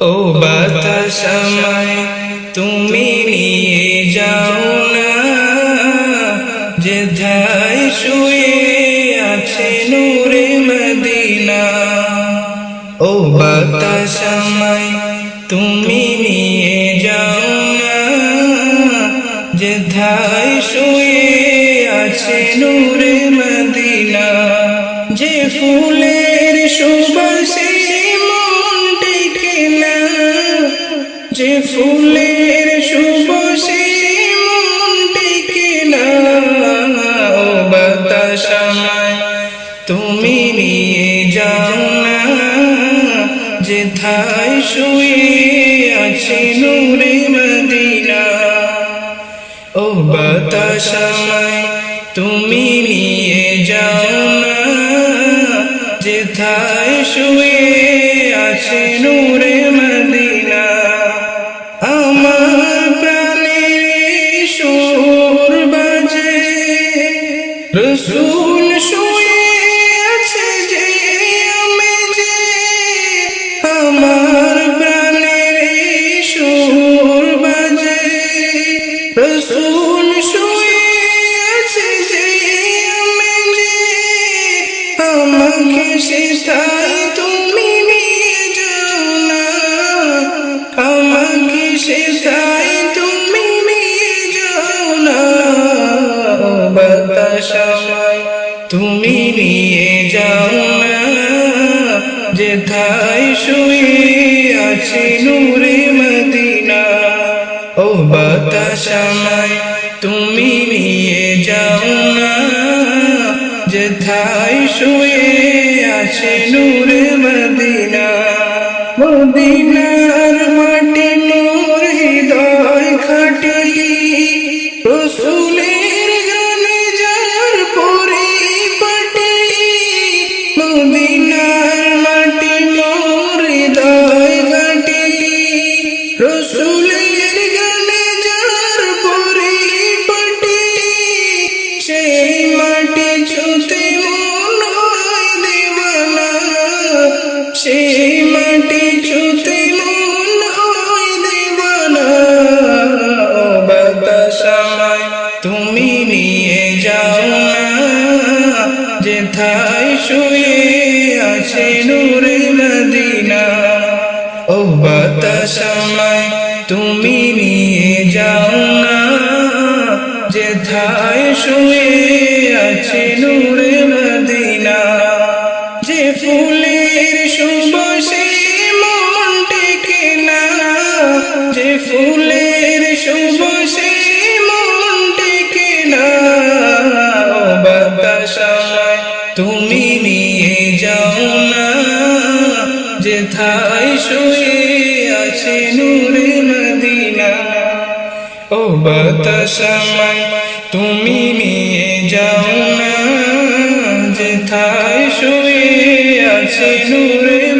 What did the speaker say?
ও বাতাসময় তুমি নিয়ে যাও না। যে ধাই শুয়ে আছে নূরে মদিনা। ও বাতাসময় তুমি নিয়ে যাও না। যে ধাই শুয়ে আছে নূরে মদিনা। যে ফুলের তুমি নিয়ে যাও না। যে ধাই শুয়ে আছে নূরে মদিনা। ও বাতাসময় তুমি নিয়ে যাও না। যে ধাই শুয়ে আছে নূরে মদিনা। আমার প্রাণের সুর বাজে, রসুল আমাকে সেটাই তুমি নিয়ে যাও না। আমাকে সেটাই তুমি নিয়ে যাও না। বাতাসময় তুমি নিয়ে যাও না। যে ধাই শুয়ে আছে নূরে মদিনা। ও বাতাসময় যে ধাই শুয়ে আছে নূর মদিনা? মদিনার যে ধাই শুয়ে আছে নূরে মদিনা। ও বাতাসময় তুমি নিয়ে যাও না। যে ধাই শুয়ে আছে নূরে মদিনা। যে ফুলের সুবাসে মন টেকে না। যে ফুলের সুবাসে মন টেকে না। ও বাতাসময় তুমি নিয়ে যাও না। যে থাই শুয়ে আছে নূরে মদিনা। ও বাতাসময় তুমি নিয়ে যাও না। যে থাই শুয়ে আছে নূরে